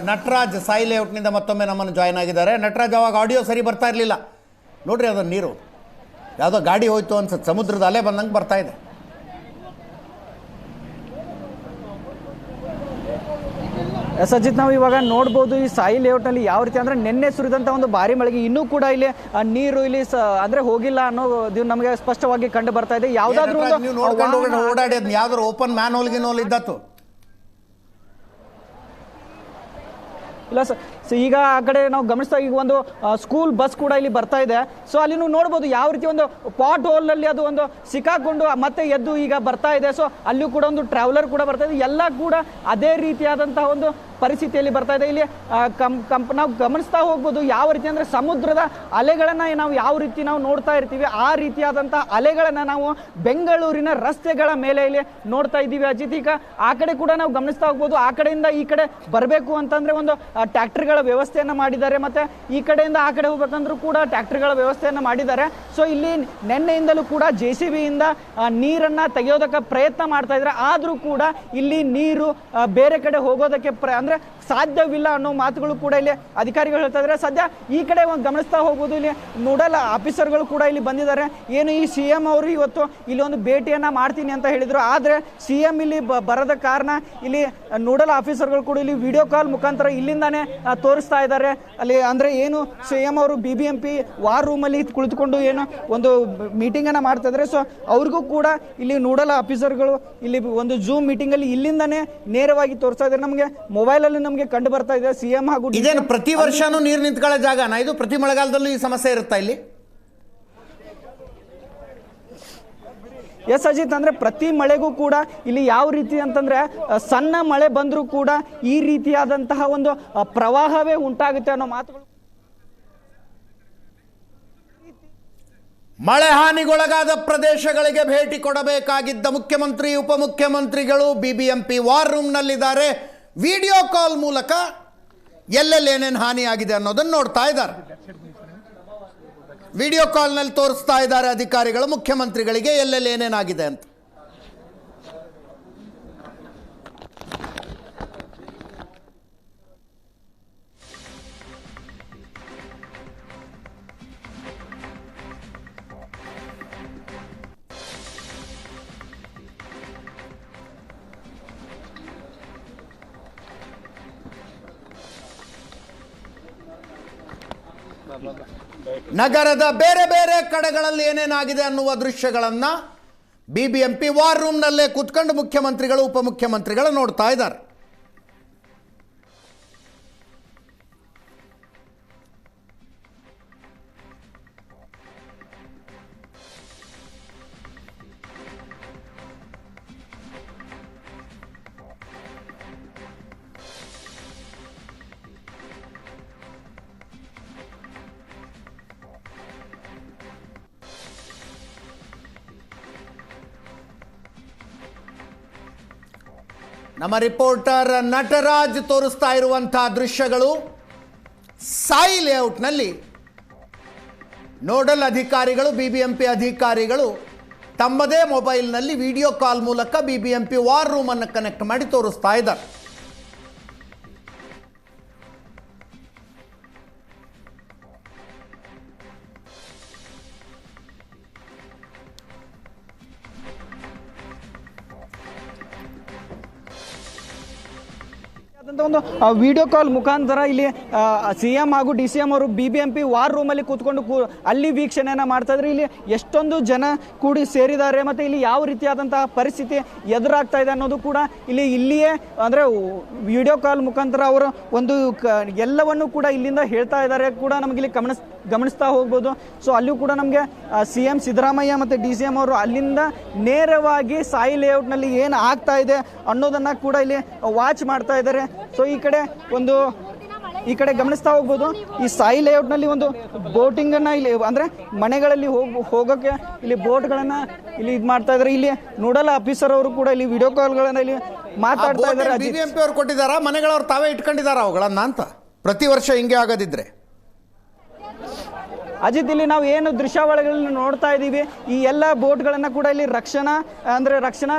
ನಟರಾಜ್ ಸಾಯಿ ಲೇಔಟ್ನಿಂದ ಮತ್ತೊಮ್ಮೆ ನಮ್ಮನ್ನು ಜಾಯ್ನ್ ಆಗಿದ್ದಾರೆ. ನಟರಾಜ್ ಅವಾಗ ಆಡಿಯೋ ಸರಿ ಬರ್ತಾ ಇರಲಿಲ್ಲ. ನೋಡ್ರಿ ಅದನ್ನ ನೀರು. ಯಾವುದೋ ಗಾಡಿ ಹೋಯ್ತು ಅಂತ ಸಮುದ್ರದ ಅಲೆ ಬಂದಂಗೆ ಬರ್ತಾ ಇದೆ. ಸಜ್ಜಿತ್ ಅಜಿತ್ ನಾವು ಇವಾಗ ನೋಡ್ಬೋದು ಈ ಸಾಯಿ ಲೇಔಟ್ನಲ್ಲಿ ಯಾವ ರೀತಿ ಅಂದರೆ ನಿನ್ನೆ ಸುರಿದಂಥ ಒಂದು ಭಾರಿ ಮಳೆಗೆ ಇನ್ನೂ ಕೂಡ ಇಲ್ಲಿ ನೀರು ಇಲ್ಲಿ ಸ- ಅಂದ್ರೆ ಹೋಗಿಲ್ಲ ಅನ್ನೋದು ನಮಗೆ ಸ್ಪಷ್ಟವಾಗಿ ಕಂಡು ಬರ್ತಾ ಇದೆ. ಯಾವುದಾದ್ರೂ ಒಂದು ನೀವು ನೋಡ್ಕೊಂಡು ಹೋಗೋಣ ವಾಹನ- ಓಡಾಡಿ ಅದನ್ನ ಯಾವ್ದಾರು ಓಪನ್ ಮ್ಯಾನ್ ಹೋಲ್ಗಿನ ಹೋಲ್ ಇದ್ದತ್ತು ಇಲ್ಲ ಸರ್ ಸೊ ಈಗ ಆ ಕಡೆ ನಾವು ಗಮನಿಸ್ತಾ ಈಗ ಒಂದು ಸ್ಕೂಲ್ ಬಸ್ ಕೂಡ ಇಲ್ಲಿ ಬರ್ತಾ ಇದೆ. ಸೊ ಅಲ್ಲಿ ನೀವು ನೋಡ್ಬೋದು ಯಾವ ರೀತಿ ಒಂದು ಪಾಟ್ ಹೋಲ್ನಲ್ಲಿ ಅದು ಒಂದು ಸಿಕ್ಕಾಕೊಂಡು ಮತ್ತೆ ಎದ್ದು ಈಗ ಬರ್ತಾ ಇದೆ. ಸೊ ಅಲ್ಲಿಯೂ ಕೂಡ ಒಂದು ಟ್ರಾವೆಲರ್ ಕೂಡ ಬರ್ತಾ ಇದೆ. ಎಲ್ಲ ಕೂಡ ಅದೇ ರೀತಿಯಾದಂತಹ ಒಂದು ಪರಿಸ್ಥಿತಿಯಲ್ಲಿ ಬರ್ತಾ ಇದೆ. ಇಲ್ಲಿ ಕಂ ಕಂಪ್ ನಾವು ಗಮನಿಸ್ತಾ ಹೋಗ್ಬೋದು ಯಾವ ರೀತಿ ಅಂದರೆ ಸಮುದ್ರದ ಅಲೆಗಳನ್ನು ನಾವು ಯಾವ ರೀತಿ ನಾವು ನೋಡ್ತಾ ಇರ್ತೀವಿ ಆ ರೀತಿಯಾದಂಥ ಅಲೆಗಳನ್ನು ನಾವು ಬೆಂಗಳೂರಿನ ರಸ್ತೆಗಳ ಮೇಲೆ ಇಲ್ಲಿ ನೋಡ್ತಾ ಇದ್ದೀವಿ ಅಜಿತ್. ಈಗ ಆ ಕಡೆ ಕೂಡ ನಾವು ಗಮನಿಸ್ತಾ ಹೋಗ್ಬೋದು ಆ ಕಡೆಯಿಂದ ಈ ಕಡೆ ಬರಬೇಕು ಅಂತಂದ್ರೆ ಒಂದು ಆ, ಟ್ರ್ಯಾಕ್ಟರ್ಗಳ ವ್ಯವಸ್ಥೆಯನ್ನು ಮಾಡಿದ್ದಾರೆ ಮತ್ತೆ ಈ ಕಡೆಯಿಂದ ಆ ಕಡೆ ಹೋಗ್ಬೇಕಂದ್ರೂ ಕೂಡ ಟ್ರ್ಯಾಕ್ಟರ್ಗಳ ವ್ಯವಸ್ಥೆಯನ್ನು ಮಾಡಿದ್ದಾರೆ. ಸೊ ಇಲ್ಲಿ ನಿನ್ನೆಯಿಂದಲೂ ಕೂಡ ಜೆ ಸಿ ಬಿಯಿಂದ ನೀರನ್ನ ತೆಗೆಯೋದಕ್ಕೆ ಪ್ರಯತ್ನ ಮಾಡ್ತಾ ಇದ್ದಾರೆ. ಆದರೂ ಕೂಡ ಇಲ್ಲಿ ನೀರು ಬೇರೆ ಕಡೆ ಹೋಗೋದಕ್ಕೆ ಪ್ರ, ಅಂದ್ರೆ ಸಾಧ್ಯವಿಲ್ಲ ಅನ್ನೋ ಮಾತುಗಳು ಕೂಡ ಇಲ್ಲಿ ಅಧಿಕಾರಿಗಳು ಹೇಳ್ತಾ ಇದ್ದಾರೆ. ಸದ್ಯ ಈ ಕಡೆ ಒಂದು ಗಮನಿಸ್ತಾ ಹೋಗ್ಬೋದು. ಇಲ್ಲಿ ನೋಡಲ್ ಆಫೀಸರ್ಗಳು ಕೂಡ ಇಲ್ಲಿ ಬಂದಿದ್ದಾರೆ. ಏನು ಈ ಸಿ ಎಂ ಅವರು ಇವತ್ತು ಇಲ್ಲಿ ಒಂದು ಭೇಟಿಯನ್ನ ಮಾಡ್ತೀನಿ ಅಂತ ಹೇಳಿದ್ರು. ಆದ್ರೆ ಸಿ ಎಂ ಇಲ್ಲಿ ಬರದ ಕಾರಣ ಇಲ್ಲಿ ನೋಡಲ್ ಆಫೀಸರ್ಗಳು ಕೂಡ ಇಲ್ಲಿ ವಿಡಿಯೋ ಕಾಲ್ ಮುಖಾಂತರ ಇಲ್ಲಿಂದಾನೇ ತೋರಿಸ್ತಾ ಇದ್ದಾರೆ. ಅಲ್ಲಿ ಅಂದ್ರೆ ಏನು, ಸಿ ಎಂ ಅವರು B B M P war ರೂಮಲ್ಲಿ ಕುಳಿತುಕೊಂಡು ಏನು ಒಂದು ಮೀಟಿಂಗ್ ಅನ್ನ ಮಾಡ್ತಾ ಇದ್ದಾರೆ. ಸೊ ಅವ್ರಿಗೂ ಕೂಡ ಇಲ್ಲಿ ನೋಡಲ್ ಆಫೀಸರ್ಗಳು ಇಲ್ಲಿ ಒಂದು ಜೂಮ್ ಮೀಟಿಂಗ್ ಅಲ್ಲಿ ಇಲ್ಲಿಂದಾನೇ ನೇರವಾಗಿ ತೋರಿಸ್ತಾ ಇದ್ದಾರೆ. ನಮಗೆ ಮೊಬೈಲ್ ಅಲ್ಲಿ ನಮಗೆ ಕಂಡು ಬರ್ತಾ ಇದೆ. ಸಿ ಎಂ ಹಾಗೂ ಇದೇನು ಪ್ರತಿ ವರ್ಷನೂ ನೀರು ನಿಂತ್ಕೊಳ್ಳೋ ಜಾಗನ? ಇದು ಪ್ರತಿ ಮಳೆಗಾಲದಲ್ಲೂ ಈ ಸಮಸ್ಯೆ ಇರುತ್ತಾ ಇಲ್ಲಿ? ಎಸ್ ಅಜಿತ್ ಅಂದರೆ ಪ್ರತಿ ಮಳೆಗೂ ಕೂಡ ಇಲ್ಲಿ ಯಾವ ರೀತಿ ಅಂತಂದ್ರೆ ಸಣ್ಣ ಮಳೆ ಬಂದರೂ ಕೂಡ ಈ ರೀತಿಯಾದಂತಹ ಒಂದು ಪ್ರವಾಹವೇ ಉಂಟಾಗುತ್ತೆ ಅನ್ನೋ ಮಾತುಗಳು. ಮಳೆ ಹಾನಿಗೊಳಗಾದ ಪ್ರದೇಶಗಳಿಗೆ ಭೇಟಿ ಕೊಡಬೇಕಾಗಿದ್ದ ಮುಖ್ಯಮಂತ್ರಿ, ಉಪಮುಖ್ಯಮಂತ್ರಿಗಳು ಬಿಬಿಎಂಪಿ ವಾರ್ ರೂಮ್ನಲ್ಲಿದ್ದಾರೆ ವಿಡಿಯೋ ಕಾಲ್ ಮೂಲಕ ಎಲ್ಲೆಲ್ಲಿ ಏನೇನು ಹಾನಿಯಾಗಿದೆ ಅನ್ನೋದನ್ನು ನೋಡ್ತಾ ಇದ್ದಾರೆ. ವಿಡಿಯೋ ಕಾಲ್ನಲ್ಲಿ ತೋರಿಸ್ತಾ ಇದ್ದಾರೆ ಅಧಿಕಾರಿಗಳು ಮುಖ್ಯಮಂತ್ರಿಗಳಿಗೆ ಎಲ್ಲೆಲ್ಲಿ ಏನೇನಾಗಿದೆ ಅಂತ. ನಗರದ ಬೇರೆ ಬೇರೆ ಕಡೆಗಳಲ್ಲಿ ಏನೇನಾಗಿದೆ ಅನ್ನುವ ದೃಶ್ಯಗಳನ್ನು B B M P war ರೂಮ್ನಲ್ಲೇ ಕೂತ್ಕೊಂಡು ಮುಖ್ಯಮಂತ್ರಿಗಳು, ಉಪಮುಖ್ಯಮಂತ್ರಿಗಳು ನೋಡ್ತಾ ಇದ್ದಾರೆ. ನಮ್ಮ ರಿಪೋರ್ಟರ್ ನಟರಾಜ್ ತೋರಿಸ್ತಾ ಇರುವಂತಹ ದೃಶ್ಯಗಳು ಸಾಯಿ ಲೇಔಟ್ನಲ್ಲಿ ನೋಡಲ್ ಅಧಿಕಾರಿಗಳು ಬಿ ಬಿ ಎಂ ಪಿ ಅಧಿಕಾರಿಗಳು ತಮ್ಮದೇ ಮೊಬೈಲ್ನಲ್ಲಿ ವಿಡಿಯೋ ಕಾಲ್ ಮೂಲಕ B B M P war ರೂಮನ್ನು ಕನೆಕ್ಟ್ ಮಾಡಿ ತೋರಿಸ್ತಾ ಇದ್ದಾರೆ. ಒಂದು ವಿಡಿಯೋ ಕಾಲ್ ಮುಖಾಂತರ ಇಲ್ಲಿ ಸಿ ಎಂ ಹಾಗೂ ಡಿ ಸಿ ಎಂ ಅವರು B B M P war ರೂಮಲ್ಲಿ ಕೂತ್ಕೊಂಡು ಕೂ ಅಲ್ಲಿ ವೀಕ್ಷಣೆಯನ್ನು ಮಾಡ್ತಾ ಇದ್ರೆ. ಇಲ್ಲಿ ಎಷ್ಟೊಂದು ಜನ ಕೂಡಿ ಸೇರಿದ್ದಾರೆ ಮತ್ತು ಇಲ್ಲಿ ಯಾವ ರೀತಿಯಾದಂತಹ ಪರಿಸ್ಥಿತಿ ಎದುರಾಗ್ತಾ ಇದೆ ಅನ್ನೋದು ಕೂಡ ಇಲ್ಲಿ ಇಲ್ಲಿಯೇ, ಅಂದರೆ ವಿಡಿಯೋ ಕಾಲ್ ಮುಖಾಂತರ ಅವರು ಒಂದು ಕ, ಎಲ್ಲವನ್ನು ಕೂಡ ಇಲ್ಲಿಂದ ಹೇಳ್ತಾ ಇದ್ದಾರೆ ಕೂಡ ನಮಗೆ ಇಲ್ಲಿ ಗಮನಿಸ್, ಗಮನಿಸ್ತಾ ಹೋಗ್ಬೋದು. ಸೊ ಅಲ್ಲೂ ಕೂಡ ನಮಗೆ ಸಿ ಎಂ ಸಿದ್ದರಾಮಯ್ಯ ಮತ್ತು ಡಿ ಸಿ ಎಂ ಅವರು ಅಲ್ಲಿಂದ ನೇರವಾಗಿ ಸಾಯಿ ಲೇಔಟ್ನಲ್ಲಿ ಏನು ಆಗ್ತಾ ಇದೆ ಅನ್ನೋದನ್ನು ಕೂಡ ಇಲ್ಲಿ ವಾಚ್ ಮಾಡ್ತಾ ಇದ್ದಾರೆ. ಸೊ ಈ ಕಡೆ ಒಂದು ಈ ಕಡೆ ಗಮನಿಸ್ತಾ ಹೋಗ್ಬೋದು. ಈ ಸಾಯಿ ಲೇಔಟ್ನಲ್ಲಿ ಒಂದು ಬೋಟಿಂಗ್ ಅನ್ನ ಇಲ್ಲಿ ಅಂದ್ರೆ ಮನೆಗಳಲ್ಲಿ ಹೋಗಿ ಹೋಗೋಕೆ ಇಲ್ಲಿ ಬೋಟ್ಗಳನ್ನು ಇಲ್ಲಿ ಇದು ಮಾಡ್ತಾ ಇದ್ದಾರೆ ಇಲ್ಲಿ ನೋಡಲ್ ಆಫೀಸರ್ ಅವರು ಕೂಡ ಇಲ್ಲಿ ವಿಡಿಯೋ ಕಾಲ್ಗಳನ್ನ ಇಲ್ಲಿ ಮಾತಾಡ್ತಾ ಇದ್ದಾರೆ B Ajit B M P ಅವ್ರು ಕೊಟ್ಟಿದ್ದಾರಾ? ಮನೆಗಳವ್ರು ತಾವೇ ಇಟ್ಕೊಂಡಿದ್ದಾರಾ ಅವುಗಳನ್ನ ಅಂತ? ಪ್ರತಿ ವರ್ಷ ಹಿಂಗೆ ಆಗೋದಿದ್ರೆ. ಅಜಿತ್, ಇಲ್ಲಿ ನಾವು ಏನು ದೃಶ್ಯಾವಳಿಗಳನ್ನ ನೋಡ್ತಾ ಇದ್ದೀವಿ ಈ ಎಲ್ಲ ಬೋಟ್ಗಳನ್ನು ಕೂಡ ಇಲ್ಲಿ ರಕ್ಷಣಾ, ಅಂದರೆ ರಕ್ಷಣಾ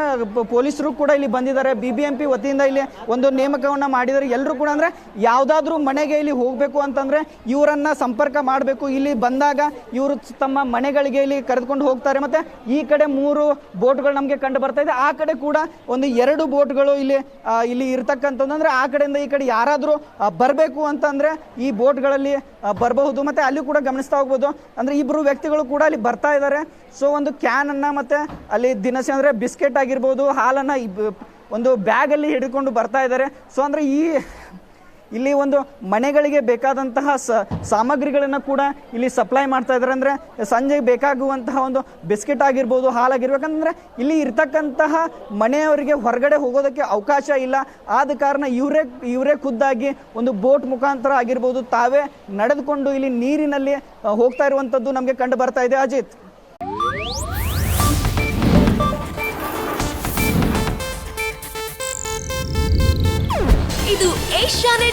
ಪೊಲೀಸರು ಕೂಡ ಇಲ್ಲಿ ಬಂದಿದ್ದಾರೆ. ಬಿ ವತಿಯಿಂದ ಇಲ್ಲಿ ಒಂದು ನೇಮಕವನ್ನು ಮಾಡಿದ್ದಾರೆ. ಎಲ್ಲರೂ ಕೂಡ ಅಂದರೆ ಯಾವುದಾದ್ರೂ ಮನೆಗೆ ಇಲ್ಲಿ ಹೋಗಬೇಕು ಅಂತಂದರೆ ಇವರನ್ನು ಸಂಪರ್ಕ ಮಾಡಬೇಕು. ಇಲ್ಲಿ ಬಂದಾಗ ಇವರು ತಮ್ಮ ಮನೆಗಳಿಗೆ ಇಲ್ಲಿ ಕರೆದುಕೊಂಡು ಹೋಗ್ತಾರೆ. ಮತ್ತು ಈ ಕಡೆ ಮೂರು ಬೋಟ್ಗಳು ನಮಗೆ ಕಂಡು ಬರ್ತಾ ಇದೆ. ಆ ಕಡೆ ಕೂಡ ಒಂದು ಎರಡು ಬೋಟ್ಗಳು ಇಲ್ಲಿ ಇಲ್ಲಿ ಇರ್ತಕ್ಕಂಥದ್ದು. ಅಂದರೆ ಆ ಕಡೆಯಿಂದ ಈ ಕಡೆ ಯಾರಾದರೂ ಬರಬೇಕು ಅಂತಂದರೆ ಈ ಬೋಟ್ಗಳಲ್ಲಿ ಬರಬಹುದು. ಮತ್ತು ಅಲ್ಲಿ ಕೂಡ ಗಮನಿಸ್ತಾ ಹೋಗ್ಬೋದು. ಅಂದರೆ ಇಬ್ಬರು ವ್ಯಕ್ತಿಗಳು ಕೂಡ ಅಲ್ಲಿ ಬರ್ತಾ ಇದ್ದಾರೆ ಸೊ ಒಂದು ಕ್ಯಾನನ್ನು ಮತ್ತು ಅಲ್ಲಿ ದಿನಸಿ ಅಂದರೆ ಬಿಸ್ಕೆಟ್ ಆಗಿರ್ಬೋದು, ಹಾಲನ್ನು ಒಂದು ಬ್ಯಾಗಲ್ಲಿ ಹಿಡ್ಕೊಂಡು ಬರ್ತಾ ಇದ್ದಾರೆ ಸೊ ಅಂದರೆ ಈ ಇಲ್ಲಿ ಒಂದು ಮನೆಗಳಿಗೆ ಬೇಕಾದಂತಹ ಸ, ಸಾಮಗ್ರಿಗಳನ್ನು ಕೂಡ ಇಲ್ಲಿ ಸಪ್ಲೈ ಮಾಡ್ತಾ ಇದ್ದಾರೆ. ಅಂದರೆ ಸಂಜೆ ಬೇಕಾಗುವಂತಹ ಒಂದು ಬಿಸ್ಕೆಟ್ ಆಗಿರ್ಬೋದು ಹಾಲಾಗಿರ್ಬೇಕಂದ್ರೆ ಇಲ್ಲಿ ಇರ್ತಕ್ಕಂತಹ ಮನೆಯವರಿಗೆ ಹೊರಗಡೆ ಹೋಗೋದಕ್ಕೆ ಅವಕಾಶ ಇಲ್ಲ. ಆದ ಕಾರಣ ಇವರೇ ಇವರೇ ಖುದ್ದಾಗಿ ಒಂದು ಬೋಟ್ ಮುಖಾಂತರ ಆಗಿರ್ಬೋದು, ತಾವೇ ನಡೆದುಕೊಂಡು ಇಲ್ಲಿ ನೀರಿನಲ್ಲಿ ಹೋಗ್ತಾ ಇರುವಂಥದ್ದು ನಮಗೆ ಕಂಡು ಬರ್ತಾ ಇದೆ. ಅಜಿತ್. ಇದು ಏಷ್ಯಾನೆಟ್